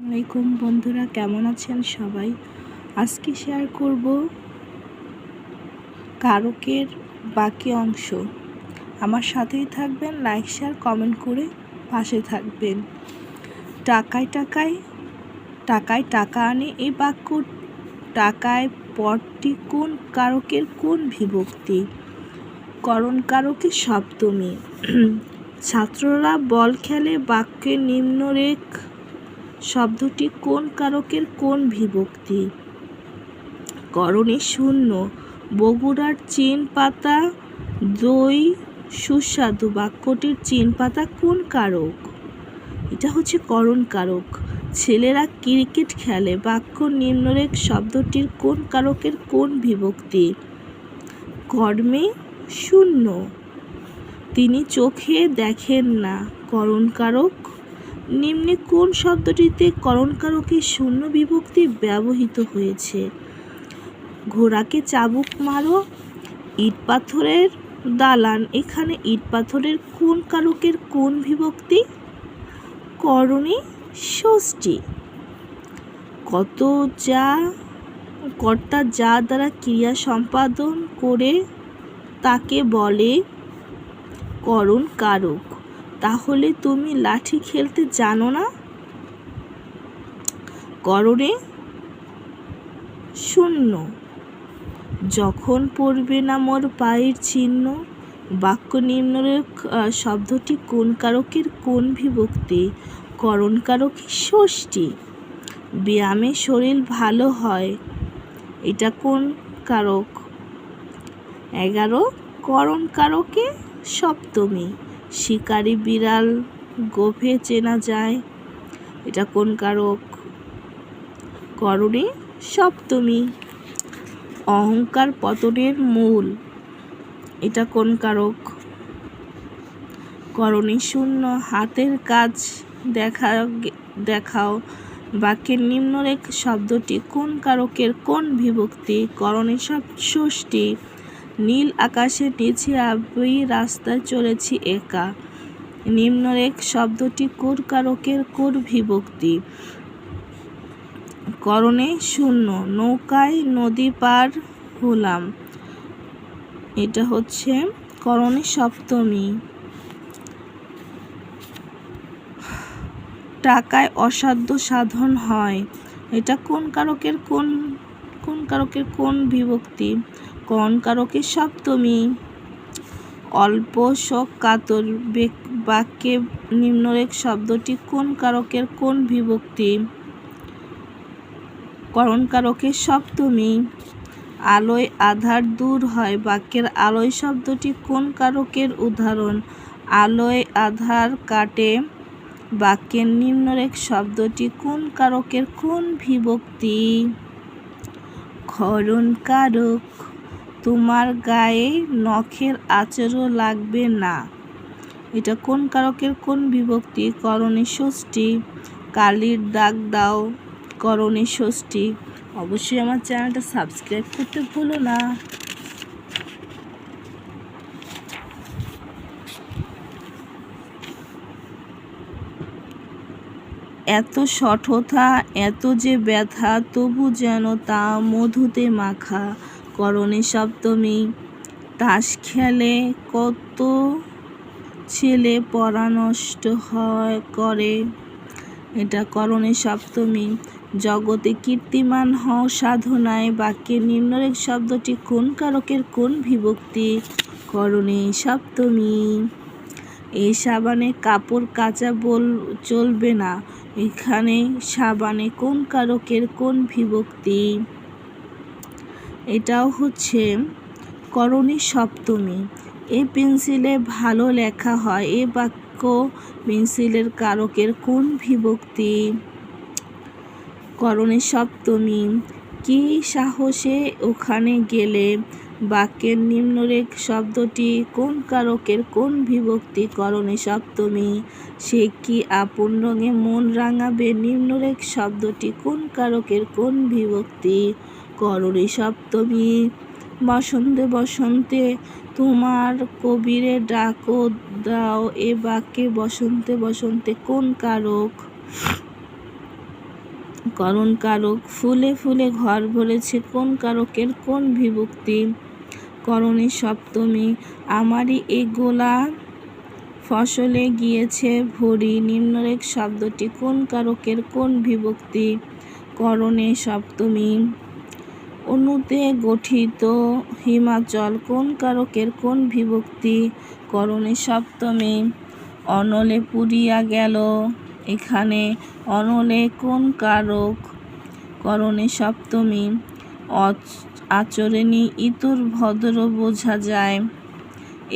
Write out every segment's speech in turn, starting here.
আসসালামাইকুম বন্ধুরা, কেমন আছেন সবাই? আজকে শেয়ার করব কারকের বাকি অংশ। আমার সাথেই থাকবেন লাইক শেয়ার কমেন্ট করে পাশে থাকবেন। টাকায় টাকায় টাকায় টাকা আনে এই বাক্য, টাকায় পরটি কোন কারকের কোন বিভক্তি? করণ কারকের সপ্তমী। ছাত্ররা বল খেলে বাক্যের নিম্নরেখ শব্দটি কোন কারকের কোন বিভক্তি? করণে শূন্য, বগুড়ার চীন পাতা দই, সুস্বাদু বাক্যটির চীন পাতা কোন কারক? এটা হচ্ছে করণ কারক। ছেলেরা ক্রিকেট খেলে, বাক্য নিম্নরেখ শব্দটির কোন কারকের কোন বিভক্তি? কর্মে শূন্য। তিনি চোখে দেখেন না, করণ কারক নিম্নে কোন শব্দটিতে করণকারকের শূন্য বিভক্তি ব্যবহৃত হয়েছে? ঘোড়াকে চাবুক মারো, ইট পাথরের দালান, এখানে ইট পাথরের কোন কারকের কোন বিভক্তি? করণে ষষ্ঠী। কত যা, কর্তা যা দ্বারা ক্রিয়া সম্পাদন করে তাকে বলে করণ কারক তাহলে তুমি লাঠি খেলতে জানো না? করণে শূন্য। যখন পড়বে না মোর পায়ের চিহ্ন, বাক্য নিম্নরেখ শব্দটি কোন কারকের কোন বিভক্তি? করণ কারকের ষষ্ঠী? ব্যায়ামে শরীর ভালো হয়, এটা কোন কারক? এগারো। করণ কারকে সপ্তমী। শিকারি বিড়াল গোফে চেনা যায়। এটা কোন কারক? করণে সপ্তমী। অহংকার পতনের মূল। এটা কোন কারক? করণে শূন্য, হাতের কাজ দেখা দেখাও। বাক্যের নিম্নরেখ শব্দটি কোন কারকের কোন বিভক্তি? করণে সব ষষ্ঠী। নীল আকাশের নিচে আমি রাস্তায় চলেছি একা। নিম্নরেখ শব্দটি কোর কারকের কোর বিভক্তি। করণে শূন্য, নৌকায় নদী পার হলাম। এটা হচ্ছে করণে সপ্তমী। টাকায় অসাধ্য সাধন হয়। এটা কোন কারকের কোন কোন কারকের কোন বিভক্তি? কন কারকের সপ্তমী অল্প শোক কাতর বাক্যে নিম্নরেখ শব্দটি কোন কারকের কোন বিভক্তি? করণ কারকের সপ্তমী আলোয় আধার দূর হয়, বাক্যের আলোয় শব্দটি কোন কারকের উদাহরণ? আলোয় আধার কাটে, বাক্যের নিম্নরেখ শব্দটি কোন কারকের কোন বিভক্তি? ক্ষরণ কারক তোমার গায়ে নখের আচরও লাগবে না। এটা কোন কারকের কোন বিভক্তি? করণী ষষ্ঠী। কালির দাগ দাও। করণী ষষ্ঠী। অবশ্যই আমার চ্যানেলটা সাবস্ক্রাইব করতে ভুলো না। এত সঠতা, এত যে ব্যথা, তবু যেন তা মধুতে মাখা। করণে সপ্তমী তাস খেলে কত ছেলে পড়া নষ্ট হয় করে। এটা করণে সপ্তমী জগতে কীর্তিমান হও সাধনায় বাক্যের নিম্নরেখ শব্দটি কোন কারকের কোন বিভক্তি? করণে সপ্তমী এই সাবানে কাপড় কাচা বল চলবে না। এখানে সাবানে কোন কারকের কোন বিভক্তি? এটাও হচ্ছে করণী সপ্তমী। এই পেন্সিলে ভালো লেখা হয়। এ বাক্য পেন্সিলের কারকের কোন বিভক্তি? করণে সপ্তমী, কি সাহসে ওখানে গেলে? বাক্যের নিম্নরেখ শব্দটি কোন কারকের কোন বিভক্তি? করণে সপ্তমী, সে কি আপন রঙে মন রাঙাবে? নিম্নরেখ শব্দটি কোন কারকের কোন বিভক্তি? করণে সপ্তমী। বসন্তে বসন্তে তোমার কবিরে ডাকো, দাও এ বাক্যে বসন্তে বসন্তে কোন কারক? করণ কারক, ফুলে ফুলে ঘর ভরেছে কোন কারকের কোন বিভক্তি? করণে সপ্তমী, আমারই এ গোলা ফসলে গিয়েছে ভরি, নিম্নরেখ শব্দটি কোন কারকের কোন বিভক্তি? করণে সপ্তমী অনুতে গঠিত হিমাচল কোন কারকের কোন বিভক্তি? করণে সপ্তমী অনলে পুরিয়া গেল। এখানে অনলে কোন কারক? করণে সপ্তমী আচরণী ইতুর ভদ্র বোঝা যায়।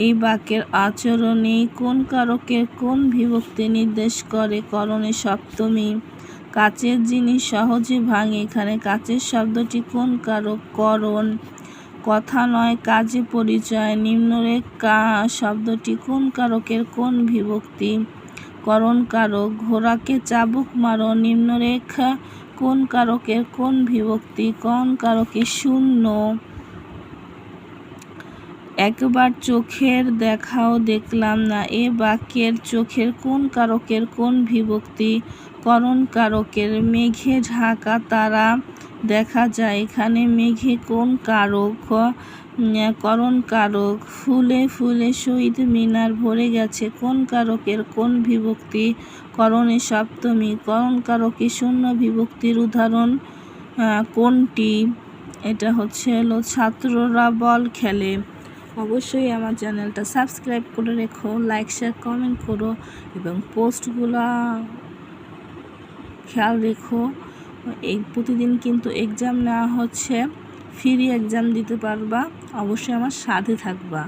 এই বাক্যের আচরণে কোন কারকের কোন বিভক্তি নির্দেশ করে? করণে সপ্তমী কাচের জিনিস সহজে ভাঙে। এখানে কাচের শব্দটি কোন কারক? করণ। কথা নয়, কাজে পরিচয়। নিম্নরেখ কা শব্দটি কোন কারকের? কোন বিভক্তি? করণ কারক। ঘোড়াকে চাবুক মারো। নিম্নরেখ কোন কারকের? কোন বিভক্তি? কোন কারকে শূন্য? একবার চোখের দেখাও দেখলাম না। এ বাক্যের চোখের কোন কারকের? কোন বিভক্তি? করণ কারকের মেঘে ঢাকা তারা দেখা যায়। এখানে মেঘে কোন কারক? করণ কারক ফুলে ফুলে শহীদ মিনার ভরে গেছে। কোন কারকের কোন বিভক্তি? করণে সপ্তমী। করণ কারকে শূন্য বিভক্তির উদাহরণ কোনটি? এটা হচ্ছে হলো ছাত্ররা বল খেলে। অবশ্যই আমার চ্যানেলটা সাবস্ক্রাইব করে রেখো, লাইক, শেয়ার, কমেন্ট করো এবং পোস্টগুলো খেয়াল রেখো, এই প্রতিদিন কিন্তু এক্সাম নেওয়া হচ্ছে ফ্রি এক্সাম দিতে পারবা, অবশ্যই আমার সাথে থাকবা।